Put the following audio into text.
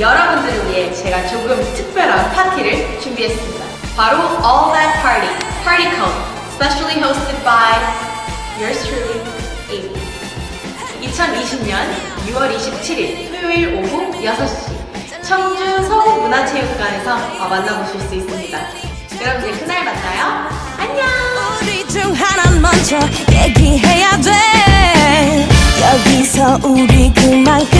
여러분들을 위해 제가 조금 특별한 파티를 준비했습니다. 바로 All That Party, Party Cone, specially hosted by yours truly, 에일리. 2020년 6월 27일 토요일 오후 6시 청주 서구문화체육관에서 어, 만나보실 수 있습니다. 여러분들 그날 만나요. 안녕! 우리 중 하나 먼저 얘기해야 돼. 여기서 우리 그만 끝내.